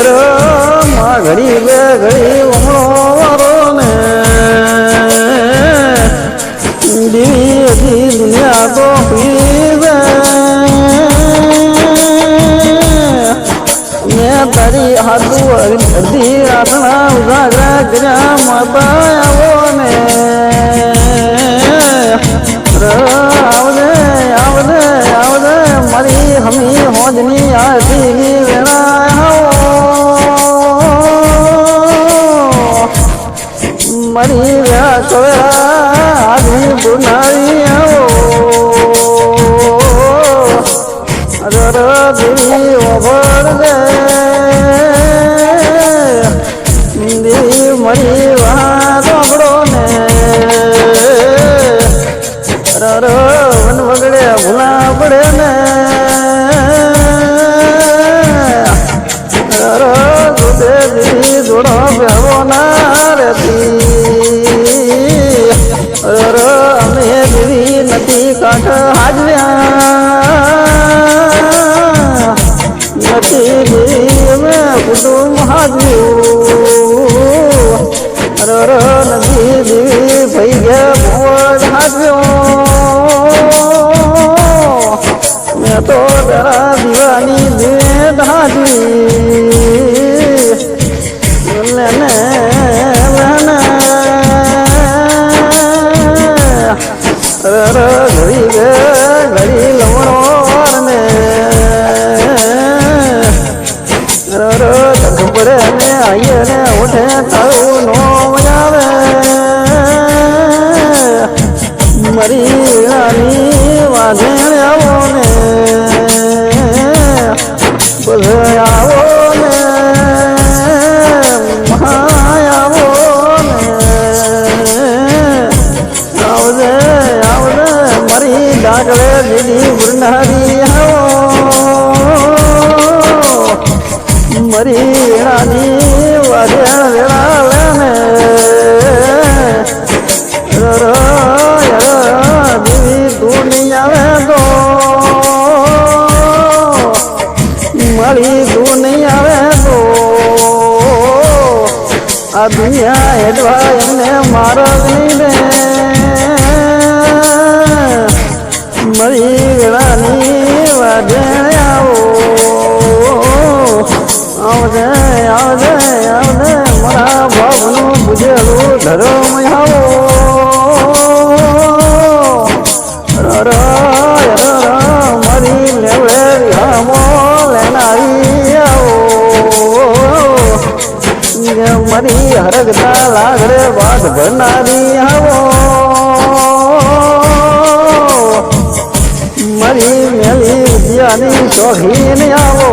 અરે માં ઘડી બે ઘડી ઉમળો વારો ને. દીવી હતી દુનિયા તો તારી હાથું અડધી આસણા ઉજાગરા કર્યા માતા આવો ને. આવજે મારી કવેરા આદમી પુનારી આવો દેવી ઓભર દે મરી વાહ કુટુંબ હાજવ્યું અરર નથી દેવી, ભાઈ ગયા ભોજ હાજવ્યો મેં તો જરા દીવાની લેને અરર ઘડી અરર ખબર ને ને ઉઠે તારું નો મજાવે મરી રાની વાઘેણ આવો ને. બધે આવો ને. આવો ને. આવજે આવજે, મરી ડાકડે દીદી બુરનારી મરી રાની વાઘેણ વેળા લેને દેવી દુનિયા દો મળી દુનિયા દો આ દુનિયા હેડવા એમને મારો ને મળી વેળાની ધર્મ આવો રર રર મારી લેવડે હામો લેનારી આવો મારી હરગતા લાગડે વાત ભરનારી આવો મરી મેલી વિદ્યાની શોખીન આવો.